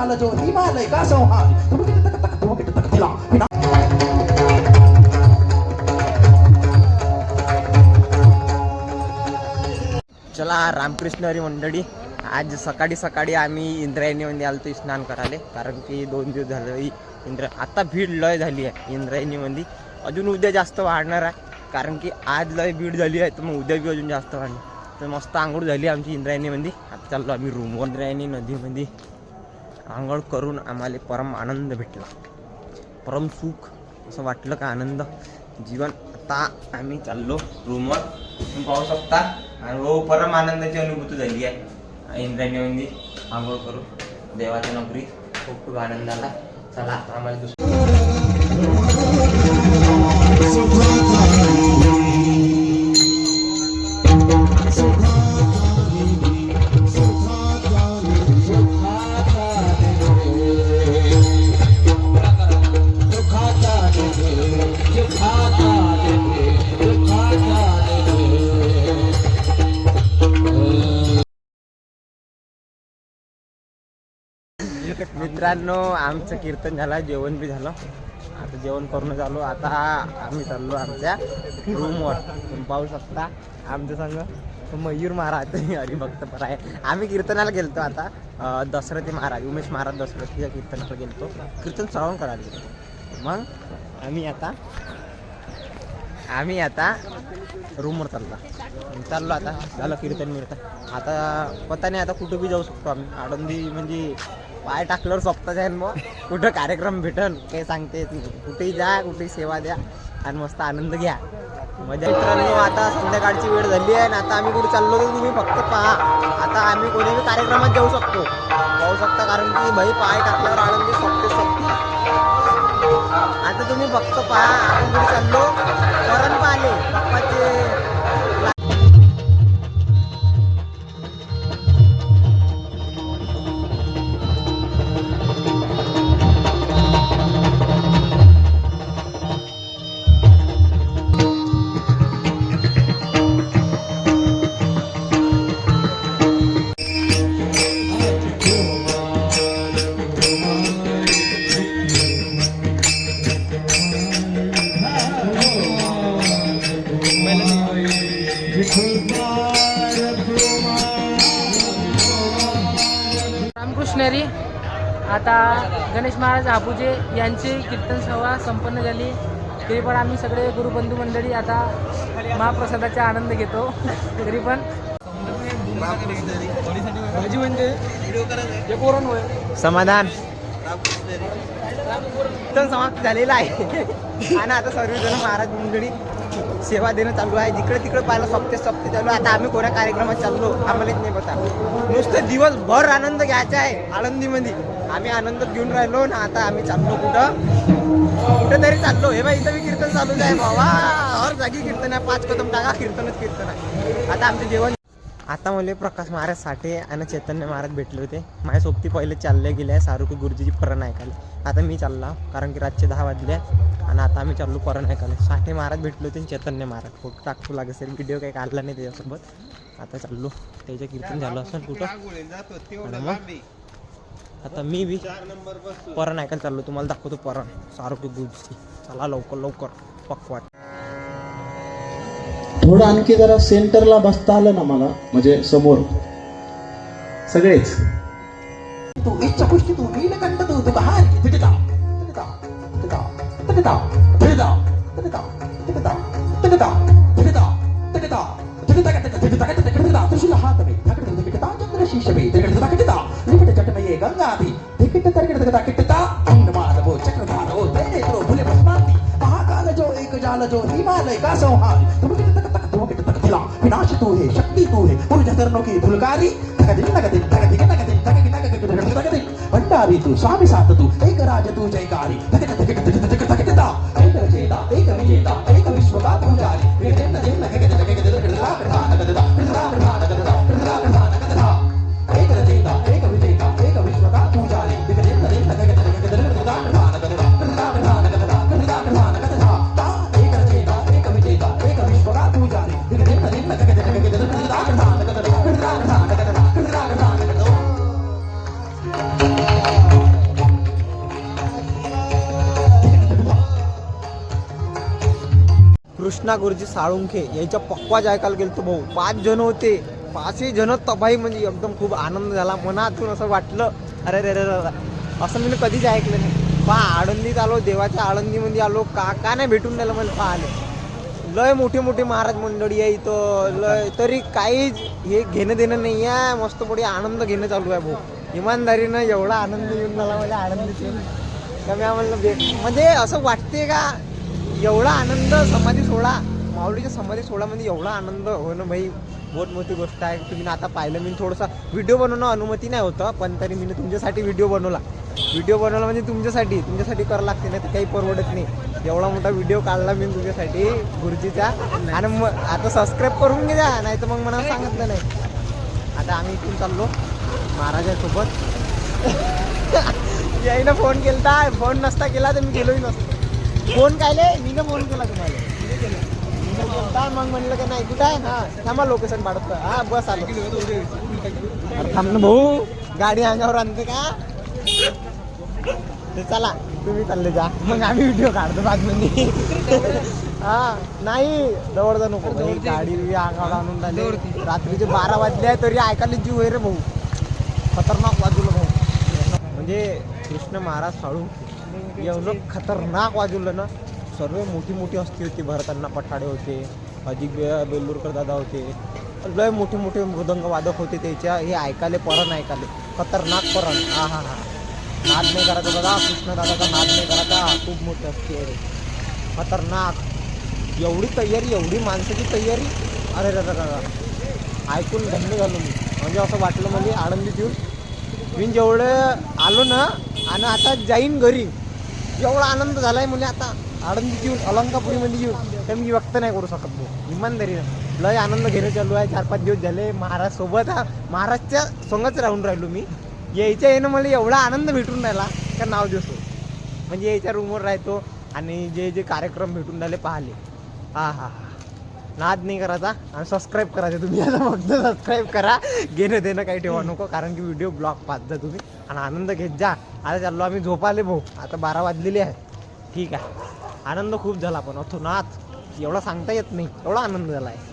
जाल जो हिमालय का संहार तक तक तक तिला चला रामकृष्ण हरी मंडळी. आज सकाळी सकाळी आम्ही इंद्रायणीमध्ये आलो तो स्नान करायला कारण की दोन दिवस झालं इंद्र आता भीड लय झाली आहे इंद्रायणीमध्ये. अजून उद्या जास्त वाढणार आहे कारण की आज लय भीड झाली आहे तर मग उद्या बी अजून जास्त वाढणार. तर मस्त आंघोळ झाली आमची इंद्रायणीमध्ये. आता चाललो आम्ही रूमवर इंद्रायणी नदीमध्ये. आंघोळ करून आम्हाला परम आनंद भेटला. परम सुख असं वाटलं का आनंद? जीवन आता आम्ही चाललो रूमवर. तुम्ही पाहू शकता. आणि हो परम आनंदाची अनुभूती झाली आहे. इंद्रायणी आंघोळ करून. देवाच्या नोकरीत खूप खूप आनंद आला चला आता आम्हाला दुसरं मित्रांनो आमचं कीर्तन झालं जेवण बी झालं. आता जेवण करून झालो. आता आम्ही चाललो आमच्या रूमवर तुम्ही पाहू शकता आमच्या संग मयूर महाराज हरिभक्त पर आहे आम्ही कीर्तनाला गेलतो आता. दशरथी महाराज उमेश महाराज दशरथीच्या कीर्तनाला गेलतो. कीर्तन श्रवण करायला गेलो मग आम्ही आता आम्ही आता रूमवर चाललो. चाललो आता. झालं कीर्तन मिळतं आता पता नाही आता कुठं बी जाऊ शकतो आम्ही. आळंदी म्हणजे पाय टाकल्यावर स्वप्ताच आहे मग कुठं कार्यक्रम भेटन काही सांगते येत नाही. कुठेही जा कुठेही सेवा द्या आणि मस्त आनंद घ्या. मजा मित्रांनो आता संध्याकाळची वेळ झाली आहे आणि आता आम्ही कुठे चाललो तर तुम्ही फक्त पहा. आता आम्ही कोणीही कार्यक्रमात जाऊ शकतो. जाऊ शकता कारण की भाई पाय टाकल्यावर आनंद स्वप्ते स्वप्ते आता तुम्ही फक्त पहा आपण कुठे चाललो? रामकृष्णरी आता गणेश महाराज हापूजे यांची कीर्तन सभा संपन्न झाली. तरी पण आम्ही सगळे गुरुबंधू मंडळी आता महाप्रसादाचा आनंद घेतो. तरी पण भाजी म्हणजे होय समाधान समाप्त झालेला आहे. आणि आता सर्वजण महाराज मंडळी सेवा देणं चालू आहे. जिकडे तिकडे पाहायला सप्ते सप्ते चालू आता आम्ही कोण्या कार्यक्रमात चाललो आम्हालाच नाही पता नुसतं दिवसभर आनंद घ्यायचा आहे आनंदीमध्ये आम्ही आनंद घेऊन राहिलो ना आता आम्ही चाललो कुठं? कुठेतरी चाललो. हे बाई इथं मी कीर्तन चालूच आहे. बाबा हर जागी कीर्तन आहे. पाच कदम टाका कीर्तनच कीर्तन आहे. आता आमचं जेवण आता मला प्रकाश महाराज साठे आणि चैतन्य महाराज भेटले होते. माझ्या सोबती पहिले चालले गेले आहे सारुकी गुरुजीची परण ऐकायला. आता मी चालला कारण की रातचे दहा वाजले आहे आणि आता आम्ही चाललो परण ऐकायला. साठे महाराज भेटले होते आणि चैतन्य महाराज. फोटो टाकतो लागेल असेल व्हिडिओ काही काढला नाही त्याच्यासोबत. आता चाललो. त्याचं कीर्तन झालं असेल कुठं? मग? आता मी बी परण ऐकायला चाललो. तुम्हाला दाखवतो परण सारुकी गुरुजीची चला लवकर लवकर. पक्वाट थोडं आणखी जरा सेंटरला बसता आलं ना मला म्हणजे समोर सगळेच तू इच्छा पुष्टी तू नीलकंठ तू तुका हार तिकटा तिकटा तिकटा तिकटा तिकटा तिकटा तिकटा हात चंद्र शीश में तिकटा तिकटा लिपट गंगा भी तिकटा तिकटा तिकटा तिकटा अंग तो महाकाल जो एक जाल जो हिमालय का संहार तुम विनाश तू हे शक्ति तू हे पुरुष चरणों की धुलकारी तकदिन तकदिन तकदिन तकदिन तकदिन तकदिन तकदिन भंडारी तू स्वामी सात तू एक राज तू जयकारी तकट कृष्णा गुरुजी साळुंखे यांच्या पक्वाज ऐकायला गेलो गेलतो भाऊ. पाच जण होते. पाचही जण तबाई म्हणजे एकदम खूप आनंद झाला. मनातून असं वाटलं अरे रे रे असं मी कधीच ऐकलं नाही. पा आळंदीत आलो देवाच्या आळंदीमध्ये आलो. का का नाही भेटून राहिलं मला पाहिले. लय मोठे मोठे महाराज मंडळी आहे इथं. लय तरी काहीच हे घेणं देणं नाही आहे. मस्त पुढे आनंद घेणं चालू आहे भाऊ. इमानदारीनं एवढा आनंद येऊन मला मला म्हणजे आनंद कमी आम्हाला म्हणजे असं वाटते का एवढा आनंद समाधी सोहळा माऊलीच्या समाधी सोहळ्यामध्ये म्हणजे एवढा आनंद. होणं भाई बहुत मोठी गोष्ट आहे. तुम्ही आता पाहिलं मी थोडंसं व्हिडिओ बनवणं अनुमती नाही होतं पण तरी मी तुमच्यासाठी व्हिडिओ बनवला. व्हिडिओ बनवला म्हणजे तुमच्यासाठी. तुमच्यासाठी करावं लागते नाही तर काही परवडत नाही. एवढा मोठा व्हिडिओ काढला मी तुमच्यासाठी गुरुजीचा. आणि मग आता सबस्क्राईब करून घ्या नाही तर मग मला सांगितलं नाही. आता आम्ही इथून चाललो महाराजासोबत. याईनं फोन केला फोन नसता केला तर मी गेलोही नसतो. फोन कायले? मीनं फोन केला तुम्हाला. केलता मग? म्हणलं की नाही कुठं आहे? हा थांबा लोकेशन पाठवतो. हा बस आलो. अरे थांब ना भाऊ गाडी अंगावर आणते का? ते चला तुम्ही चालले जा. मग आम्ही व्हिडिओ काढतो बातमी हा नाही जवळ नको. भाई, गाडी बिडी अंगावर आणून झाले रात्रीचे बारा वाजले आहे तरी ऐकायला जीव आहे रे भाऊ. खतरनाक वाजवलं भाऊ. म्हणजे कृष्ण महाराज साळू. एवढं खतरनाक वाजवलं ना सर्व मोठी मोठी हस्ती होती भरताना पठाडे होते अजित बेलूरकर दादा होते लय मोठे मोठे मृदंग वादक होते त्याच्या हे ऐकाले परण ऐकाले खतरनाक परण. हा हा हा. नाद नाही करायचा दादा कृष्ण दादाचा नाद नाही करायचा. खूप मोठी हस्ती आहे रे. खतरनाक. एवढी तयारी एवढी माणसाची तयारी. अरे दादा ऐकून धन्य झालो मी. म्हणजे असं वाटलं म्हणजे आनंदी देऊन. मी जेवढं आलो ना आणि आता जाईन घरी. एवढा आनंद झालाय म्हणजे आता. आळंदीत येऊन अलंकापुरीमध्ये येऊन तर मी व्यक्त नाही करू शकत भाऊ. इमानदारीनं लय आनंद घेणं चालू आहे. चार पाच दिवस झाले. महाराज सोबत हा महाराजच्या संगच राहून राहिलो मी. यायच्या येणं मला एवढा आनंद भेटून राहिला का नाव दिवस म्हणजे यायच्या रूमवर राहतो आणि जे जे कार्यक्रम भेटून राहिले पाहिले. हा हा हा. नाद नाही करायचा आणि सबस्क्राईब करायचं. तुम्ही आता फक्त सबस्क्राईब करा. घेणं देणं काही ठेवा नको कारण की व्हिडिओ ब्लॉग पाहत जा तुम्ही. आणि आनंद घेत जा. आता चाललो आम्ही झोपाले भाऊ. आता बारा वाजलेली आहे. ठीक आहे. आनंद खूप झाला पण. अथो नाथ एवढा सांगता येत नाही. एवढा आनंद झाला आहे.